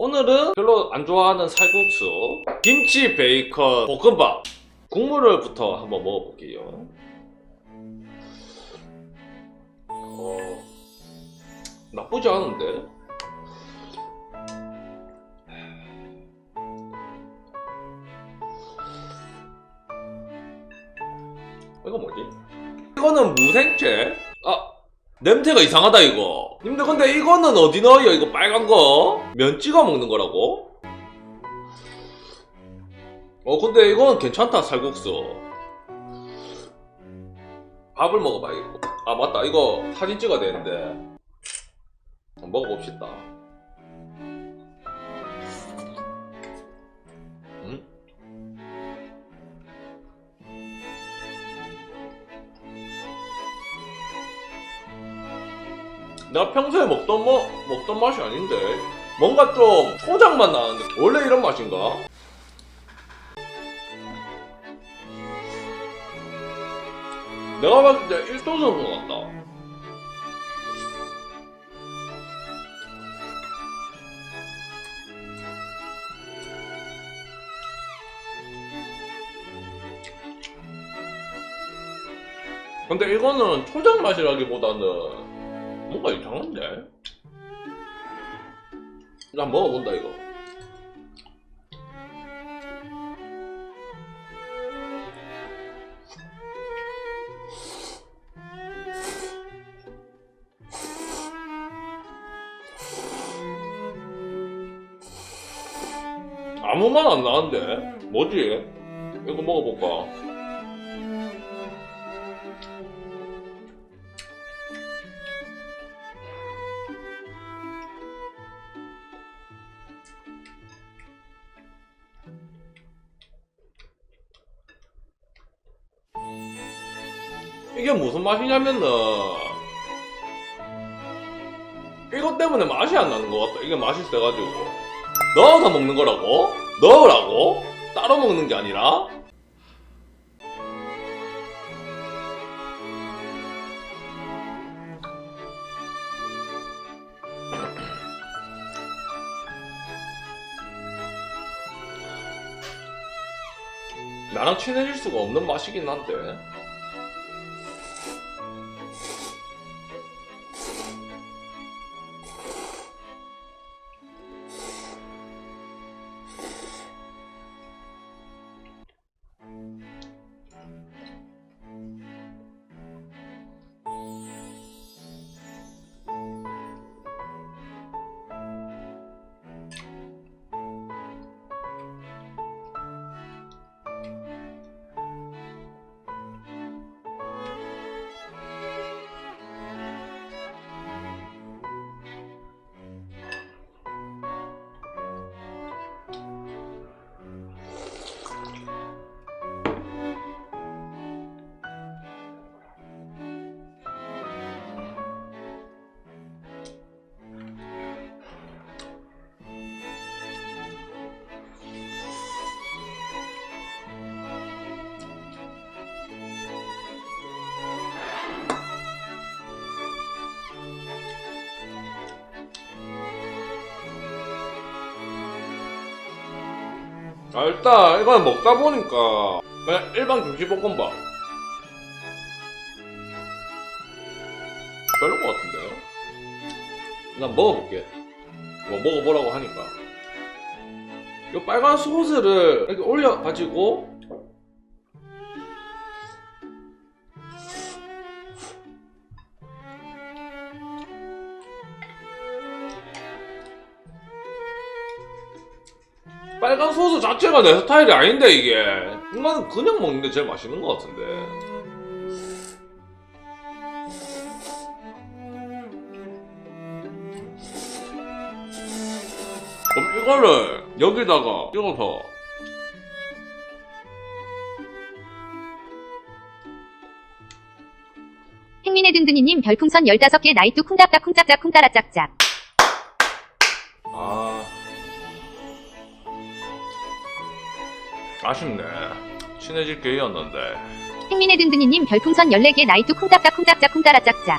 오늘은 별로 안 좋아하는 살국수, 김치 베이컨 볶음밥 국물을부터 한번 먹어볼게요. 어, 나쁘지 않은데? 이거 뭐지? 이거는 무생채? 아, 냄새가 이상하다 이거. 근데 근데 이거는 어디 넣어요? 이거 빨간 거? 면 찍어 먹는 거라고? 어 근데 이거는 괜찮다 살국수. 밥을 먹어봐야겠고. 아 맞다 이거 사진 찍어야 되는데. 먹어봅시다. 내가 평소에 먹던 뭐 먹던 맛이 아닌데 뭔가 좀 초장 맛 나는데 원래 이런 맛인가? 내가 봤을 때 1도선으로 같다. 근데 이거는 초장 맛이라기보다는 뭔가 이상한데? 나 먹어본다 이거 아무 맛안 나는데 뭐지? 이거 먹어볼까? 이게 무슨 맛이냐면은 이것 때문에 맛이 안 나는 것 같다. 이게 맛이 세가지고 넣어서 먹는 거라고? 넣으라고? 따로 먹는 게 아니라? 나랑 친해질 수가 없는 맛이긴 한데. 아, 일단 이건 먹다 보니까 그냥 일반 김치볶음밥. 별론 것 같은데요? 난 먹어볼게. 뭐 먹어보라고 하니까. 이 빨간 소스를 이렇게 올려가지고 빨간 소스 자체가 내 스타일이 아닌데 이게. 이거는 그냥 먹는 게 제일 맛있는 것 같은데. 그럼 이거를 여기다가 찍어서. 행민의 든든이님 별풍선 15개 나이뚜 쿵답답 쿵짝짝 쿵따라 짝짝. 아 아쉽네. 친해질 기회였는데. 행민의 든든이님 별풍선 14개 나이트 쿵짝짝 쿵짝짝 쿵따라짝짝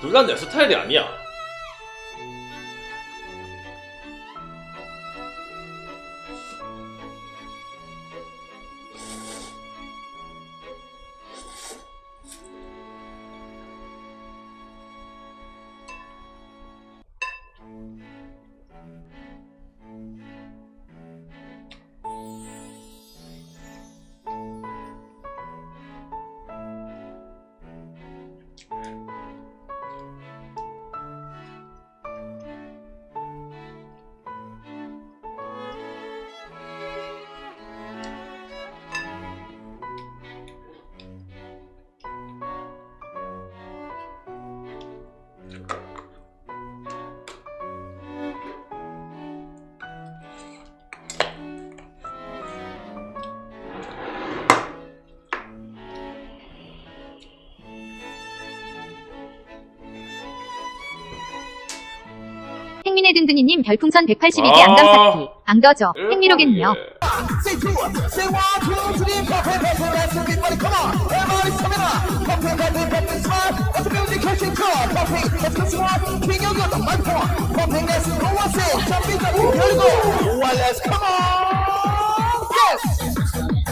둘 다 내 스타일이 아니야. 행운의 든든이님 별풍선 182개 아 안감사키. 안더죠 흥미로겠네요. 예. 아,